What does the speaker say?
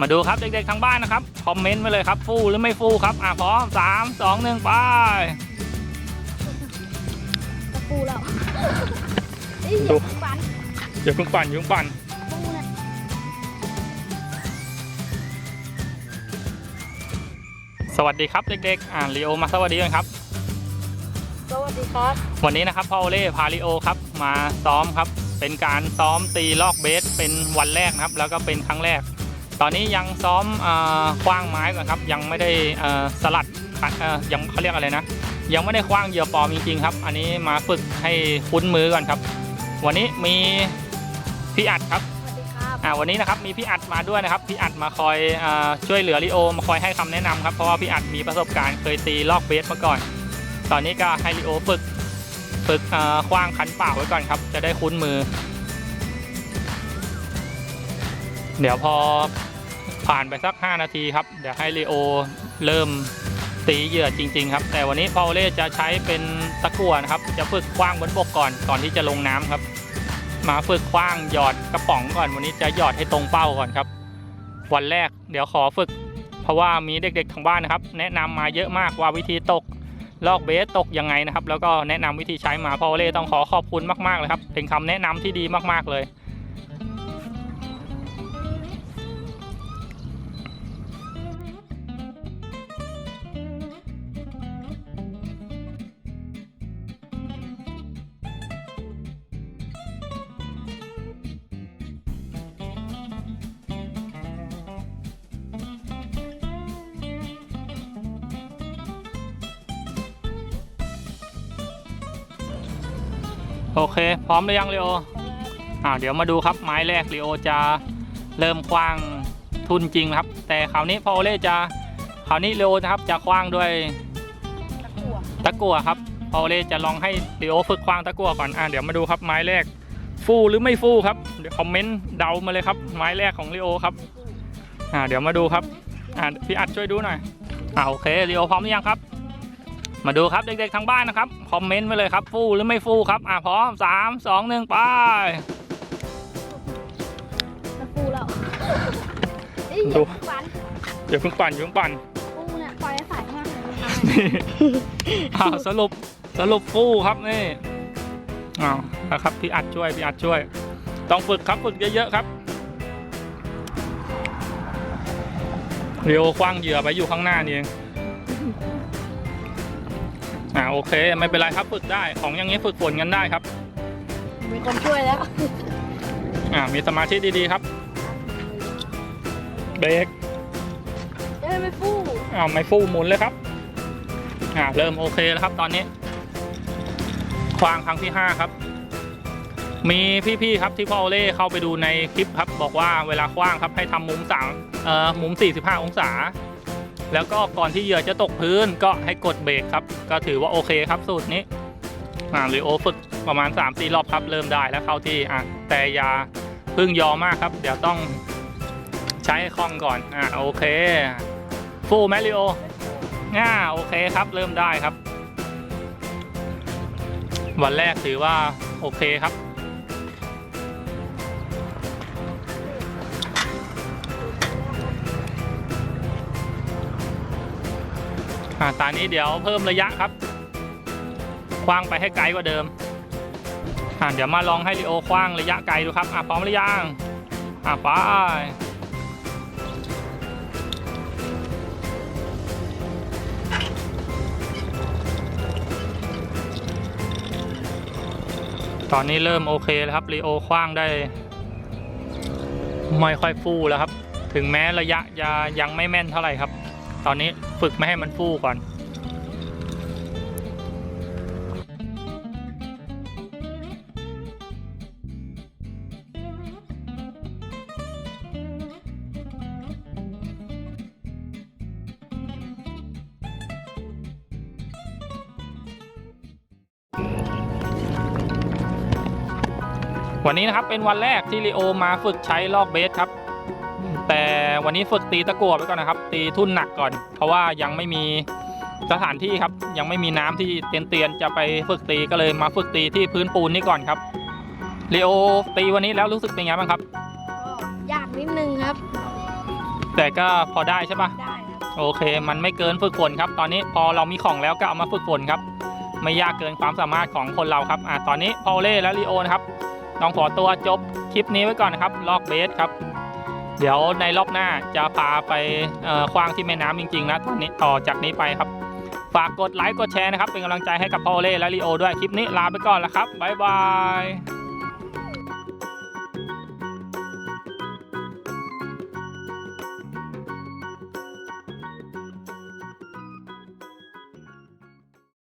มาดูครับเด็กๆทางบ้านนะครับคอมเมนต์มาเลยครับฟูหรือไม่ฟูครับอะพร้อมสามสองหนึ่งไปตะปูแล้วไอ้ดูเหี้ยปันอย่าเพิ่งปั่นอย่าเพิ่งปั่นปูน่ะสวัสดีครับเด็กๆ อ่าลีโอมาสวัสดีกันครับ สวัสดีครับ วันนี้นะครับพ่อโอเล่พาริโอครับมาซ้อมครับ เป็นการซ้อมตีลอกเบสเป็นวันแรกนะครับ แล้วก็เป็นครั้งแรก ตอนนี้ยังซ้อมเอ่อคว้างไม้ก่อนครับ ยังไม่ได้เอ่อสลัดขัดเอ่อยังเขาเรียกอะไรนะ ยังไม่ได้คว้างเหยื่อปลอมจริงๆครับ อันนี้มาฝึกให้คุ้นมือก่อนครับ วันนี้มีพี่อัดครับสวัสดีครับอ่าวันนี้นะครับมีพี่อัดมาด้วยนะครับพี่อัดมาคอยอาช่วยเหลือลิโอมาคอยให้คำแนะนำครับเพราะว่าพี่อัดมีประสบการณ์เคยตีลอกเบสมาก่อน ตอนนี้ก็ให้ลิโอฝึกฝึกอ่าคว้างคันเปล่าไว้ก่อนครับ จะได้คุ้นมือ เดี๋ยวพอ ผ่านไปสัก 5 นาทีครับ เดี๋ยวให้เลโอเริ่มตีเหยื่อจริง ๆ ครับ แต่วันนี้พอลเล่จะใช้เป็นตะกั่วนะครับ จะฝึกคว้างบนบกก่อนก่อนที่จะลงน้ำครับ มาฝึกคว้างหยอดกระป๋องก่อน วันนี้จะหยอดให้ตรงเป้าก่อนครับ วันแรกเดี๋ยวขอฝึก เพราะว่ามีเด็กๆทางบ้านนะครับ แนะนำมาเยอะมากว่าวิธีตกลอกเบสตกยังไงนะครับ แล้วก็แนะนำวิธีใช้มาพอเล่ต้องขอขอบคุณมากๆเลยครับเป็นคำแนะนำที่ดีมากๆเลย โอเค พร้อมหรือยังเรโออ่าเดี๋ยวมาดูครับไม้แรกเรโอจะเริ่มคว้างทุนจริงครับ แต่คราวนี้พอเล่จะคราวนี้เรโอนะครับจะคว้างด้วยตะกั่วตะกั่วครับพอโอเล่จะลองให้เรโอฝึกคว้างตะกั่วก่อนอ่าเดี๋ยวมาดูครับไม้แรก ฟูหรือไม่ฟูครับเดี๋ยวคอมเมนต์เดามาเลยครับ ไม้แรกของเรโอครับอ่าเดี๋ยวมาดูครับอ่าพี่อัดช่วยดูหน่อยอ่าโอเคเรโอพร้อมหรือยังครับ มาดูครับเด็กๆทางบ้านนะครับคอมเมนต์ไว้เลยครับฟูหรือไม่ฟูครับอ่าพร้อมสามสองหนึ่งไปตะปูแล้วไอ้ดูเหี้ยปันอย่าเพิ่งปั่นอย่าเพิ่งปั่นปูเนี่ยปล่อยให้สายมากเลยทำไมอ้าวสรุปสรุปฟูครับนี่อ้าวนะครับพี่อัดช่วยพี่อัดช่วย ต้องฝึกครับฝึกเยอะๆครับเรียวคว้างเหยื่อไปอยู่ข้างหน้านี่เอง อ่าโอเค ไม่เป็นไรครับฝึกได้ของอย่างนี้ฝึกฝนกันได้ครับ มีคนช่วยแล้ว อ่ามีสมาธิดีๆครับ เบรกเอ้ยไม่ฟูอ้าวไม่ฟูหมุนเลยครับ อ่าเริ่มโอเคแล้วครับตอนนี้ ควางครั้งที่ห้าครับ มีพี่ๆครับที่พ่อโอเล่เข้าไปดูในคลิปครับ บอกว่าเวลาคว้างครับให้ทำมุมสามเอ่อมุม 45 องศา แล้วก็ก่อนที่เหยื่อจะตกพื้นก็ให้กดเบรกครับ ก็ถือว่าโอเคครับสูตรนี้อ่าหรือโอฝึกประมาณ3-4รอบครับเริ่มได้แล้วเข้าที่อะแต่อย่าพึ่งยอมากครับ เดี๋ยวต้องใช้คล่องก่อนอ่าโอเค ฟูแมริโอง่าโอเคครับ เริ่มได้ครับ วันแรกถือว่าโอเคครับ อ่าตอนนี้เดี๋ยวเพิ่มระยะครับ คว้างไปให้ไกลกว่าเดิมอ่าเดี๋ยวมาลองให้ลิโอคว้างระยะไกลดูครับอ่าพร้อมหรือยังอ่าไปตอนนี้เริ่มโอเคแล้วครับลีโอคว้างได้ ไม่ค่อยฟูแล้วครับ ถึงแม้ระยะจะยังไม่แม่นเท่าไหร่ครับ ตอนนี้ ฝึกไม่ให้มันฟูก่อน วันนี้นะครับเป็นวันแรกที่ลีโอมาฝึกใช้ลอกเบสครับ แต่วันนี้ฝึกตีตะกั่วไปก่อนนะครับ ตีทุ่นหนักก่อน เพราะว่ายังไม่มีสถานที่ครับ ยังไม่มีน้ำที่เตียนๆจะไปฝึกตีก็เลยมาฝึกตีที่พื้นปูนนี่ก่อนครับลีโอตีวันนี้แล้วรู้สึกเป็นไงบ้างครับก็ยากนิดนึงครับ แต่ก็พอได้ใช่ปะได้ครับโอเค มันไม่เกินฝึกฝนครับ ตอนนี้พอเรามีของแล้วก็เอามาฝึกฝนครับ ไม่ยากเกินความสามารถของคนเราครับอะตอนนี้พอลเล่และลีโอนะครับต้องขอตัวจบคลิปนี้ไว้ก่อนนะครับลอกเบสครับ เดี๋ยวในรอบหน้าจะพาไปคว้างที่แม่น้ำจริงๆนะตอนนี้ต่อจากนี้ไปครับ ฝากกดไลค์กดแชร์นะครับ เป็นกำลังใจให้กับพอลเล่และลีโอด้วยคลิปนี้ลาไปก่อนแล้วครับบ๊ายบาย